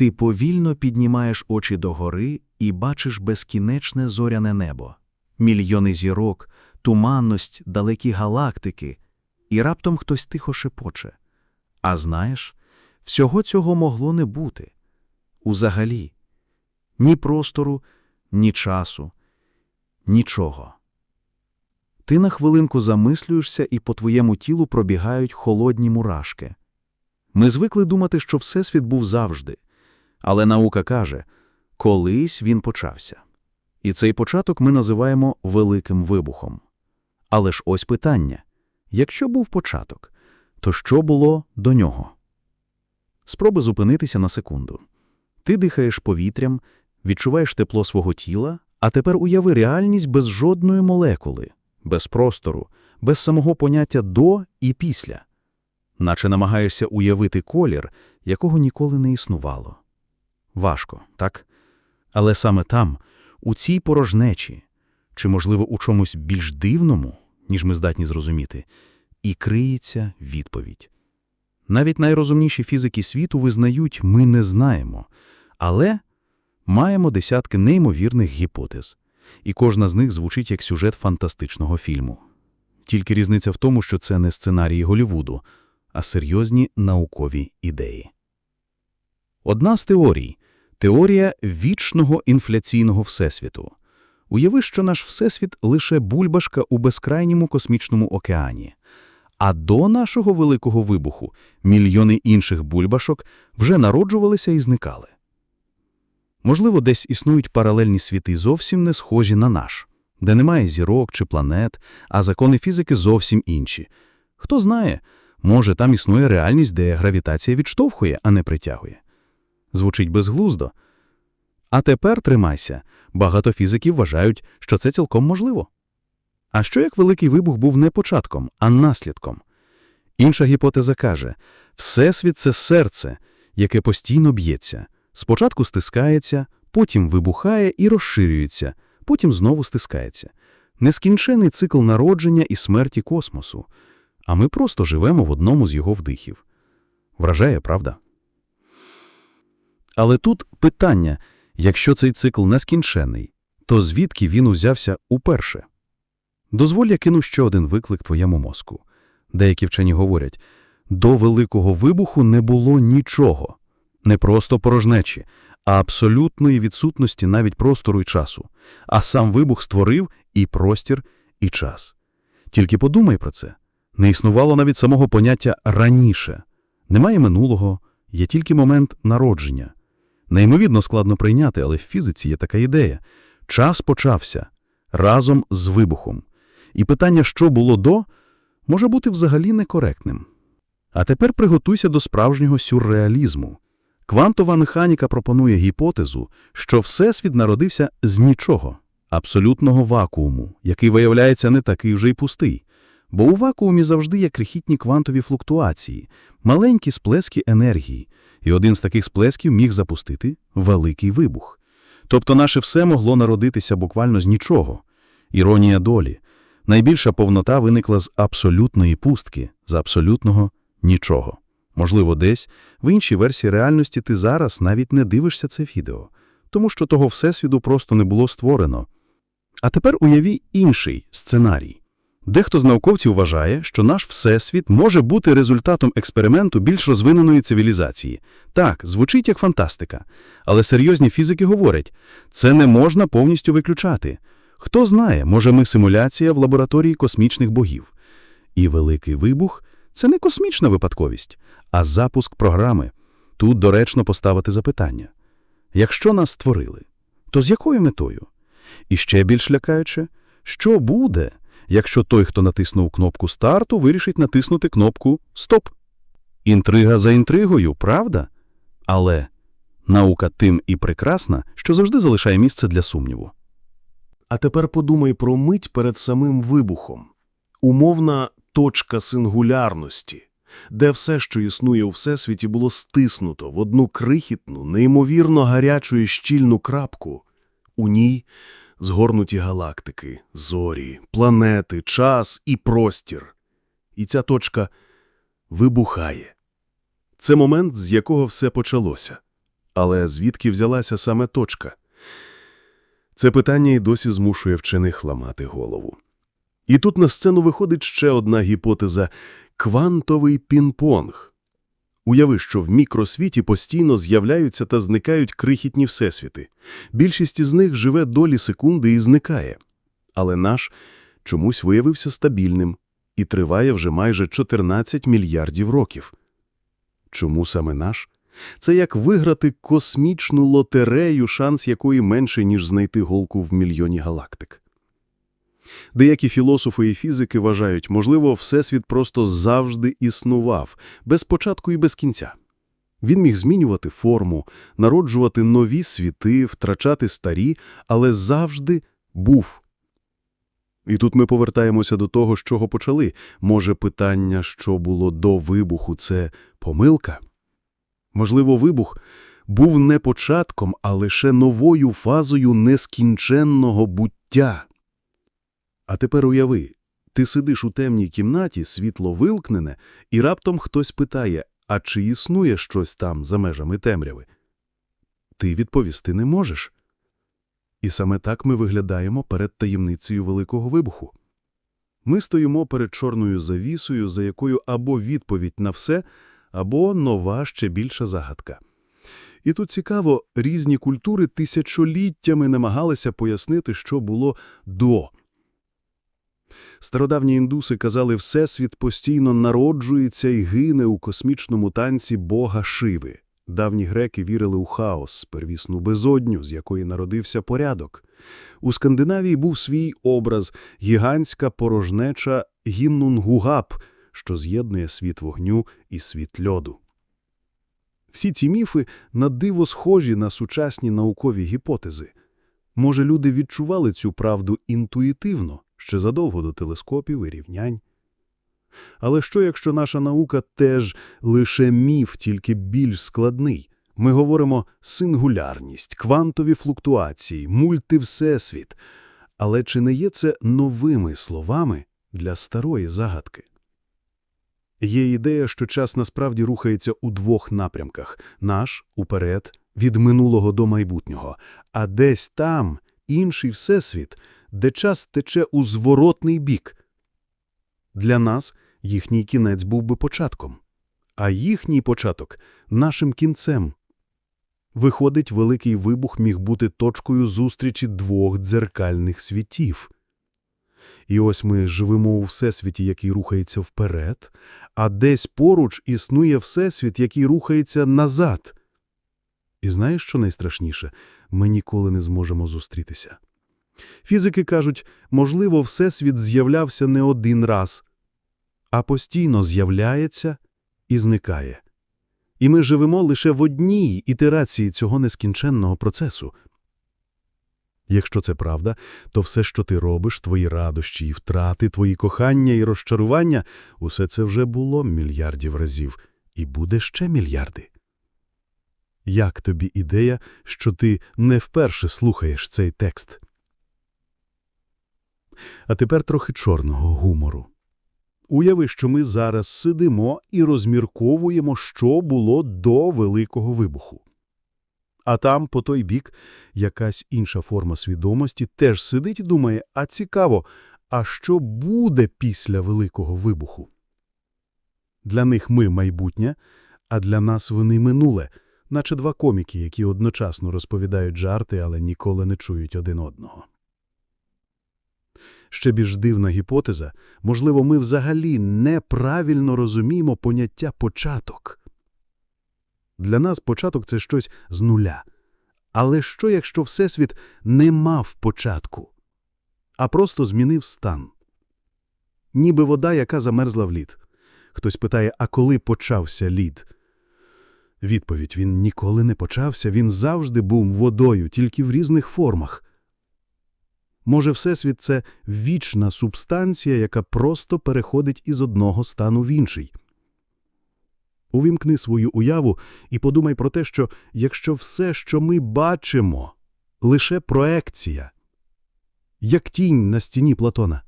Ти повільно піднімаєш очі догори і бачиш безкінечне зоряне небо, мільйони зірок, туманність, далекі галактики, і раптом хтось тихо шепоче. А знаєш, всього цього могло не бути. Узагалі. Ні простору, ні часу, нічого. Ти на хвилинку замислюєшся, і по твоєму тілу пробігають холодні мурашки. Ми звикли думати, що Всесвіт був завжди, але наука каже, колись він почався. І цей початок ми називаємо Великим вибухом. Але ж ось питання якщо був початок, то що було до нього? Спроби зупинитися на секунду. Ти дихаєш повітрям, відчуваєш тепло свого тіла, а тепер уяви реальність без жодної молекули, без простору, без самого поняття до і після, наче намагаєшся уявити колір, якого ніколи не існувало. Важко, так? Але саме там, у цій порожнечі, чи, можливо, у чомусь більш дивному, ніж ми здатні зрозуміти, і криється відповідь. Навіть найрозумніші фізики світу визнають, ми не знаємо, але маємо десятки неймовірних гіпотез, і кожна з них звучить як сюжет фантастичного фільму. Тільки різниця в тому, що це не сценарії Голівуду, а серйозні наукові ідеї. Одна з теорій – теорія вічного інфляційного всесвіту. Уяви, що наш всесвіт – лише бульбашка у безкрайньому космічному океані. А до нашого великого вибуху мільйони інших бульбашок вже народжувалися і зникали. Можливо, десь існують паралельні світи зовсім не схожі на наш, де немає зірок чи планет, а закони фізики зовсім інші. Хто знає, може, там існує реальність, де гравітація відштовхує, а не притягує. Звучить безглуздо. А тепер тримайся. Багато фізиків вважають, що це цілком можливо. А що як великий вибух був не початком, а наслідком? Інша гіпотеза каже Всесвіт це серце, яке постійно б'ється, спочатку стискається, потім вибухає і розширюється, потім знову стискається. Нескінчений цикл народження і смерті космосу, а ми просто живемо в одному з його вдихів. Вражає, правда? Але тут питання якщо цей цикл нескінчений, то звідки він узявся уперше? Дозволь я кину ще один виклик твоєму мозку. Деякі вчені говорять, до Великого вибуху не було нічого, не просто порожнечі, а абсолютної відсутності навіть простору і часу, а сам вибух створив і простір, і час. Тільки подумай про це. Не існувало навіть самого поняття раніше. Немає минулого, є тільки момент народження. Неймовірно складно прийняти, але в фізиці є така ідея. Час почався разом з вибухом. І питання, що було до, може бути взагалі некоректним. А тепер приготуйся до справжнього сюрреалізму. Квантова механіка пропонує гіпотезу, що Всесвіт народився з нічого, абсолютного вакууму, який виявляється не такий вже й пустий. Бо у вакуумі завжди є крихітні квантові флуктуації, маленькі сплески енергії, і один з таких сплесків міг запустити великий вибух. Тобто наше все могло народитися буквально з нічого. Іронія долі. Найбільша повнота виникла з абсолютної пустки, з абсолютного нічого. Можливо, десь в іншій версії реальності ти зараз навіть не дивишся це відео, тому що того всесвіту просто не було створено. А тепер уяві інший сценарій. Дехто з науковців вважає, що наш всесвіт може бути результатом експерименту більш розвиненої цивілізації. Так, звучить як фантастика. Але серйозні фізики говорять, це не можна повністю виключати. Хто знає, може ми симуляція в лабораторії космічних богів. І великий вибух це не космічна випадковість, а запуск програми. Тут доречно поставити запитання. Якщо нас створили, то з якою метою? І ще більш лякаюче, що буде? Якщо той, хто натиснув кнопку старту, вирішить натиснути кнопку Стоп. Інтрига за інтригою, правда? Але наука тим і прекрасна, що завжди залишає місце для сумніву. А тепер подумай про мить перед самим вибухом. Умовна точка сингулярності, де все, що існує у Всесвіті, було стиснуто в одну крихітну, неймовірно гарячу і щільну крапку. У ній згорнуті галактики, зорі, планети, час і простір. І ця точка вибухає. Це момент, з якого все почалося. Але звідки взялася саме точка? Це питання і досі змушує вчених ламати голову. І тут на сцену виходить ще одна гіпотеза – квантовий пінг-понг. Уяви, що в мікросвіті постійно з'являються та зникають крихітні всесвіти. Більшість із них живе долі секунди і зникає. Але наш чомусь виявився стабільним і триває вже майже 14 мільярдів років. Чому саме наш? Це як виграти космічну лотерею, шанс якої менший, ніж знайти голку в мільйоні галактик. Деякі філософи і фізики вважають, можливо, Всесвіт просто завжди існував, без початку і без кінця. Він міг змінювати форму, народжувати нові світи, втрачати старі, але завжди був. І тут ми повертаємося до того, з чого почали. Може, питання, що було до вибуху, це помилка? Можливо, вибух був не початком, а лише новою фазою нескінченного буття. А тепер уяви, ти сидиш у темній кімнаті, світло вилкнене, і раптом хтось питає, а чи існує щось там за межами темряви? Ти відповісти не можеш. І саме так ми виглядаємо перед таємницею Великого Вибуху. Ми стоїмо перед чорною завісою, за якою або відповідь на все, або нова ще більша загадка. І тут цікаво, різні культури тисячоліттями намагалися пояснити, що було до. Стародавні індуси казали, Всесвіт постійно народжується і гине у космічному танці бога Шиви. Давні греки вірили у хаос, первісну безодню, з якої народився порядок. У Скандинавії був свій образ – гігантська порожнеча Гіннунгугап, що з'єднує світ вогню і світ льоду. Всі ці міфи на диво схожі на сучасні наукові гіпотези. Може, люди відчували цю правду інтуїтивно, ще задовго до телескопів і рівнянь. Але що, якщо наша наука теж лише міф, тільки більш складний? Ми говоримо сингулярність, квантові флуктуації, мультивсесвіт. Але чи не є це новими словами для старої загадки? Є ідея, що час насправді рухається у двох напрямках – наш – уперед, від минулого до майбутнього, а десь там інший всесвіт, де час тече у зворотний бік. Для нас їхній кінець був би початком, а їхній початок – нашим кінцем. Виходить, великий вибух міг бути точкою зустрічі двох дзеркальних світів. І ось ми живемо у всесвіті, який рухається вперед, а десь поруч існує всесвіт, який рухається назад. І знаєш, що найстрашніше? Ми ніколи не зможемо зустрітися. Фізики кажуть, можливо, всесвіт з'являвся не один раз, а постійно з'являється і зникає. І ми живемо лише в одній ітерації цього нескінченного процесу. Якщо це правда, то все, що ти робиш, твої радощі і втрати, твої кохання і розчарування – усе це вже було мільярдів разів, і буде ще мільярди. Як тобі ідея, що ти не вперше слухаєш цей текст? А тепер трохи чорного гумору. Уяви, що ми зараз сидимо і розмірковуємо, що було до Великого Вибуху. А там, по той бік, якась інша форма свідомості теж сидить і думає, а цікаво, а що буде після Великого Вибуху? Для них ми – майбутнє, а для нас вони – минуле, наче два коміки, які одночасно розповідають жарти, але ніколи не чують один одного. Ще більш дивна гіпотеза, можливо, ми взагалі неправильно розуміємо поняття «початок». Для нас початок – це щось з нуля. Але що, якщо Всесвіт не мав початку, а просто змінив стан? Ніби вода, яка замерзла в лід. Хтось питає, а коли почався лід? Відповідь – він ніколи не почався, він завжди був водою, тільки в різних формах. Може, Всесвіт – це вічна субстанція, яка просто переходить із одного стану в інший. Увімкни свою уяву і подумай про те, що якщо все, що ми бачимо, лише проекція, як тінь на стіні Платона.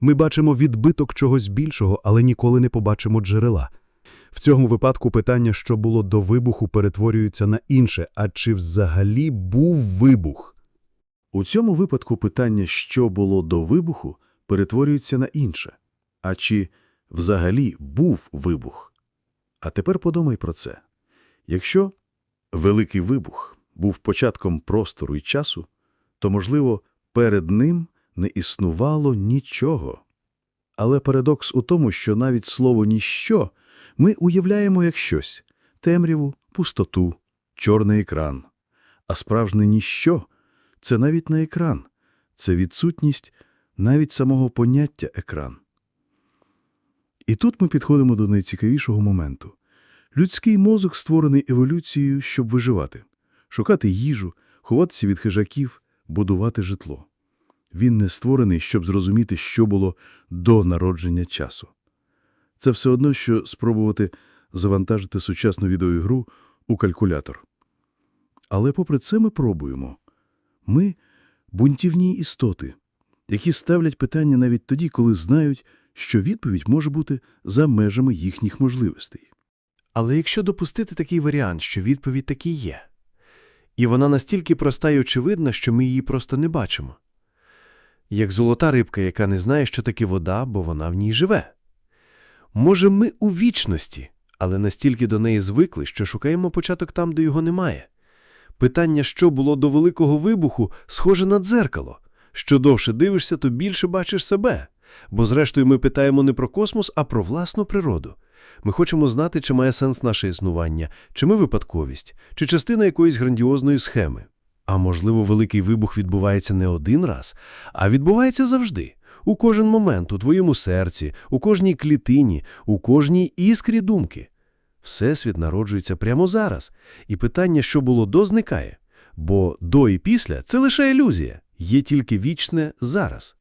Ми бачимо відбиток чогось більшого, але ніколи не побачимо джерела. В цьому випадку питання, що було до вибуху, перетворюється на інше. А чи взагалі був вибух? У цьому випадку питання, що було до вибуху, перетворюється на інше. А чи взагалі був вибух? А тепер подумай про це. Якщо Великий Вибух був початком простору і часу, то, можливо, перед ним не існувало нічого. Але парадокс у тому, що навіть слово «ніщо» ми уявляємо як щось – темряву, пустоту, чорний екран. А справжнє «ніщо» – це навіть не екран, це відсутність навіть самого поняття екран. І тут ми підходимо до найцікавішого моменту. Людський мозок створений еволюцією, щоб виживати, шукати їжу, ховатися від хижаків, будувати житло. Він не створений, щоб зрозуміти, що було до народження часу. Це все одно, що спробувати завантажити сучасну відеоігру у калькулятор. Але попри це ми пробуємо. Ми – бунтівні істоти, які ставлять питання навіть тоді, коли знають, що відповідь може бути за межами їхніх можливостей. Але якщо допустити такий варіант, що відповідь таки є, і вона настільки проста і очевидна, що ми її просто не бачимо. Як золота рибка, яка не знає, що таке вода, бо вона в ній живе. Може, ми у вічності, але настільки до неї звикли, що шукаємо початок там, де його немає. Питання, що було до великого вибуху, схоже на дзеркало. Що довше дивишся, то більше бачиш себе. Бо зрештою ми питаємо не про космос, а про власну природу. Ми хочемо знати, чи має сенс наше існування, чи ми випадковість, чи частина якоїсь грандіозної схеми. А можливо, великий вибух відбувається не один раз, а відбувається завжди. У кожен момент, у твоєму серці, у кожній клітині, у кожній іскрі думки. Всесвіт народжується прямо зараз, і питання, що було до, зникає. Бо до і після – це лише ілюзія, є тільки вічне зараз.